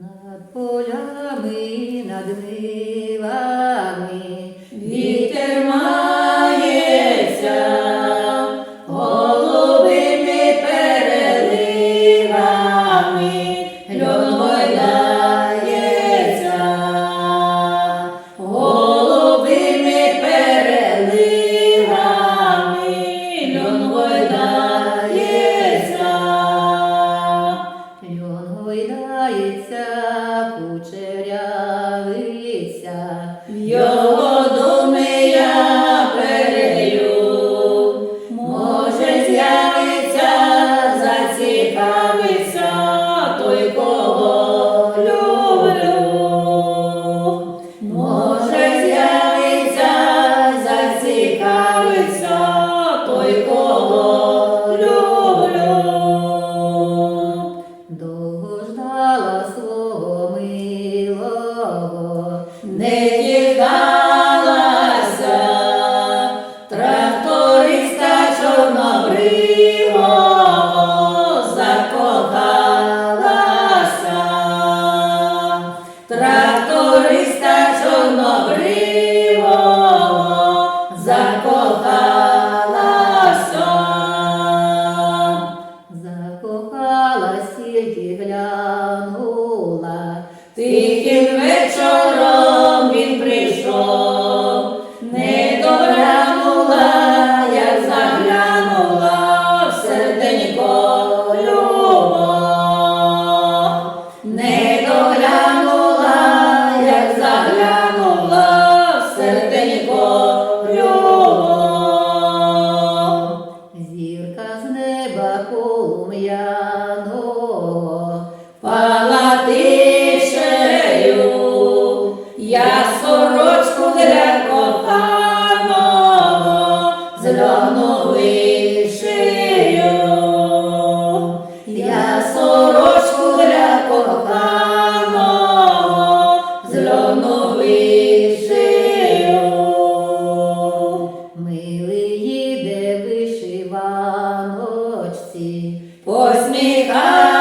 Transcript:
Над полями, над нивами, кучерявиться, Його думи я перелю, може з'явиться, зацікавиться той, кого люблю. Може з'явиться, зацікавиться той, кого люблю. довго ждала свого милого. Не дігалася тракториста чорнобривого закохалася, тракториста чорнобривого закохалася. Закохалась, тільки глянула, Тихим палатишею, я сорочку для коханого зрано вишию, я сорочку для коханого зрано вишию, милий їде вишиваночці, посміхай.